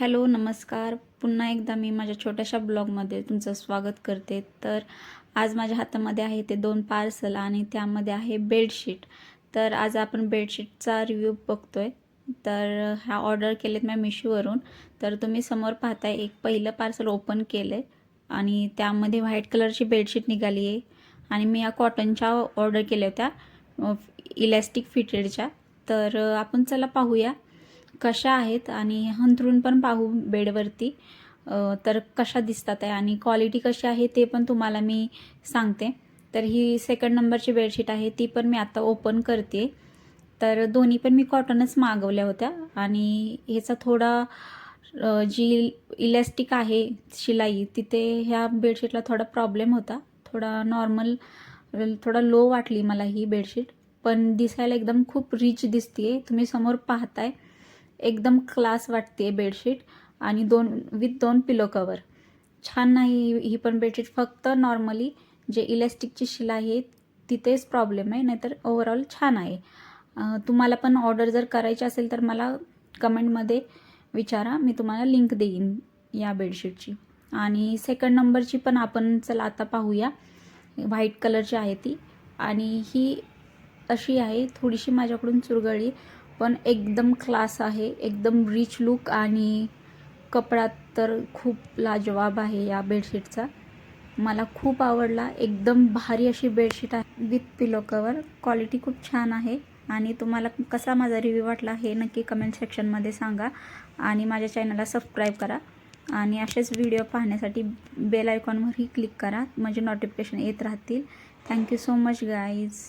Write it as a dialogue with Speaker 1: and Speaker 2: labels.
Speaker 1: Hello नमस्कार. पुन्हा एकदा मी माझ्या छोट्याशा ब्लॉगमध्ये तुमचं स्वागत करते. तर आज माझ्या हातामध्ये आहे ते दोन पार्सल आणि त्यामध्ये आहे बेडशीट. तर आज आपण बेडशीटचा रिव्ह्यू बघतोय. तर हा ऑर्डर केलेत मी मिशोवरून. तर तुम्ही समोर पाहताय एक पहिलं पार्सल ओपन केलं आहे आणि त्यामध्ये व्हाईट कलरची बेडशीट निघाली आहे. आणि मी या कॉटनच्या ऑर्डर केल्या होत्या इलॅस्टिक फिटेडच्या तर आपण चला पाहूया. कशा आहेत आणि हंतरून पण पाहू बेडवरती. तर कशा दिसतात आहे आणि क्वालिटी कशी आहे ते पण तुम्हाला मी सांगते. तर ही सेकंड नंबरची बेडशीट आहे ती पण मी आता ओपन करते. तर दोन्ही पण मी कॉटनच मागवल्या होत्या आणि ह्याचा थोडा जी इलॅस्टिक आहे शिलाई तिथे ह्या बेडशीटला थोडा प्रॉब्लेम होता. थोडा नॉर्मल थोडा लो वाटली मला ही बेडशीट पण दिसायला एकदम खूप रिच दिसते तुम्ही समोर पाहताय. एकदम क्लास वाटते बेडशीट आणि दोन विथ दोन पिलो कवर छान नाही ही पण बेडशीट फक्त नॉर्मली जे इलॅस्टिकची शिलाई आहे तिथेच प्रॉब्लेम आहे नाहीतर ओव्हरऑल छान आहे. तुम्हाला पण ऑर्डर जर करायची असेल तर मला कमेंटमध्ये विचारा. मी तुम्हाला लिंक देईन या बेडशीटची आणि सेकंड नंबरची पण आपण चला आता पाहूया. व्हाईट कलरची आहे ती. आणि ही अशी आहे थोडीशी माझ्याकडून चुरगळी. पण एकदम क्लास आहे एकदम रिच लुक आणि कपडा तर खूप लाजवाब आहे या बेडशीटचा मला खूप आवडला एकदम भारी अशी बेडशीट आहे. विथ पिलो कवर क्वालिटी खूप छान आहे आणि तुम्हाला कसा माझा रिव्ह्यू वाटला हे नक्की कमेंट सेक्शनमध्ये सांगा आणि माझ्या चॅनलला सबस्क्राईब करा आणि असेच व्हिडिओ पाहण्यासाठी बेल आयकॉनवरही क्लिक करा म्हणजे नोटिफिकेशन येत राहतील. Thank you so much guys